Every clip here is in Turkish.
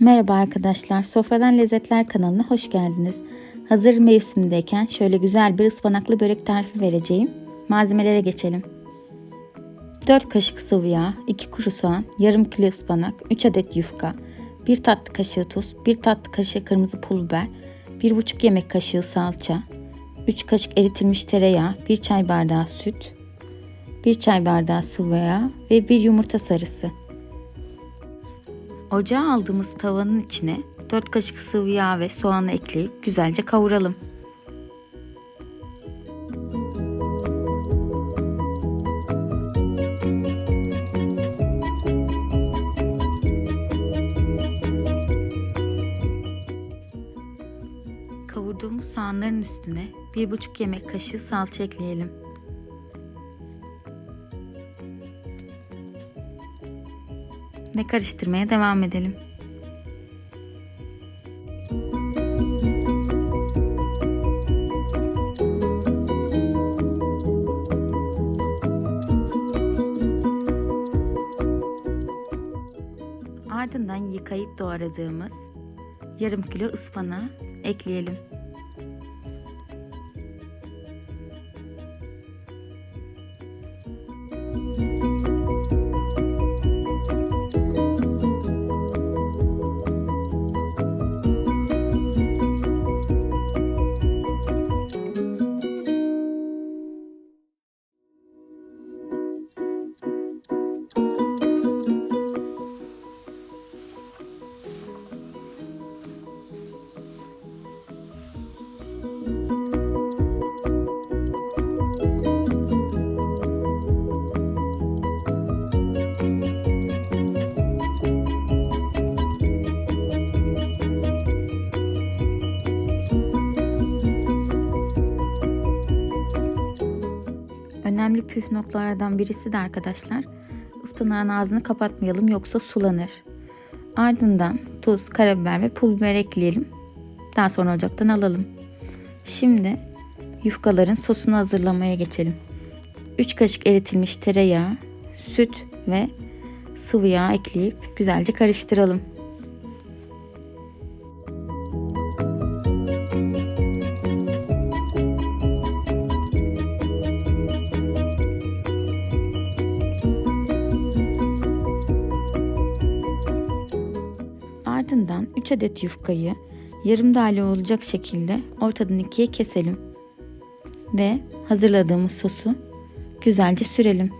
Merhaba arkadaşlar, Sofradan Lezzetler kanalına hoş geldiniz. Hazır mevsimdeyken şöyle güzel bir ıspanaklı börek tarifi vereceğim. Malzemelere geçelim. 4 kaşık sıvı yağ, 2 kuru soğan, yarım kilo ıspanak, 3 adet yufka, 1 tatlı kaşığı tuz, 1 tatlı kaşığı kırmızı pul biber, 1,5 yemek kaşığı salça, 3 kaşık eritilmiş tereyağı, 1 çay bardağı süt, 1 çay bardağı sıvı yağ ve 1 yumurta sarısı. Ocağa aldığımız tavanın içine 4 kaşık sıvı yağ ve soğanı ekleyip güzelce kavuralım. Kavurduğumuz soğanların üstüne 1,5 yemek kaşığı salça ekleyelim. Ve karıştırmaya devam edelim. Ardından yıkayıp doğradığımız yarım kilo ıspanağı ekleyelim. Önemli püf noktalardan birisi de arkadaşlar ıspanağın ağzını kapatmayalım yoksa sulanır. Ardından tuz, karabiber ve pul biber ekleyelim. Daha sonra ocaktan alalım. Şimdi yufkaların sosunu hazırlamaya geçelim. 3 kaşık eritilmiş tereyağı, süt ve sıvı yağ ekleyip güzelce karıştıralım. Ardından 3 adet yufkayı yarım daire olacak şekilde ortadan ikiye keselim. Ve hazırladığımız sosu güzelce sürelim.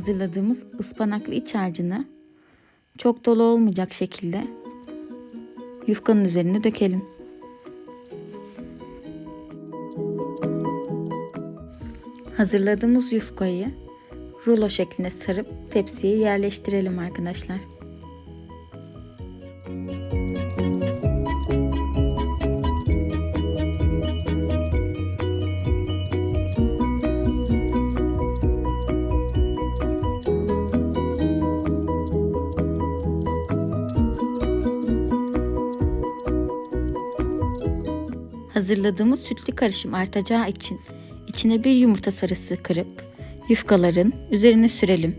Hazırladığımız ıspanaklı iç harcını çok dolu olmayacak şekilde yufkanın üzerine dökelim. Hazırladığımız yufkayı rulo şeklinde sarıp tepsiye yerleştirelim arkadaşlar. Hazırladığımız sütlü karışım artacağı için içine bir yumurta sarısı kırıp yufkaların üzerine sürelim.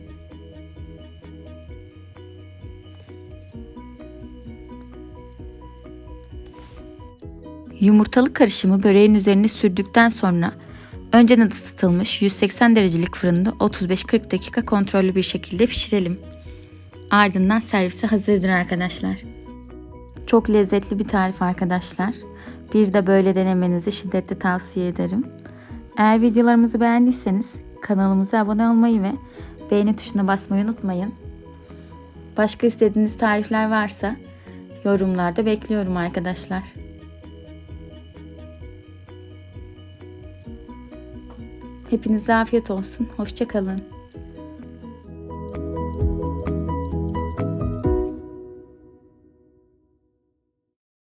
Yumurtalı karışımı böreğin üzerine sürdükten sonra önceden ısıtılmış 180 derecelik fırında 35-40 dakika kontrollü bir şekilde pişirelim. Ardından servise hazırdır arkadaşlar. Çok lezzetli bir tarif arkadaşlar. Bir de böyle denemenizi şiddetle tavsiye ederim. Eğer videolarımızı beğendiyseniz kanalımıza abone olmayı ve beğeni tuşuna basmayı unutmayın. Başka istediğiniz tarifler varsa yorumlarda bekliyorum arkadaşlar. Hepinize afiyet olsun. Hoşçakalın.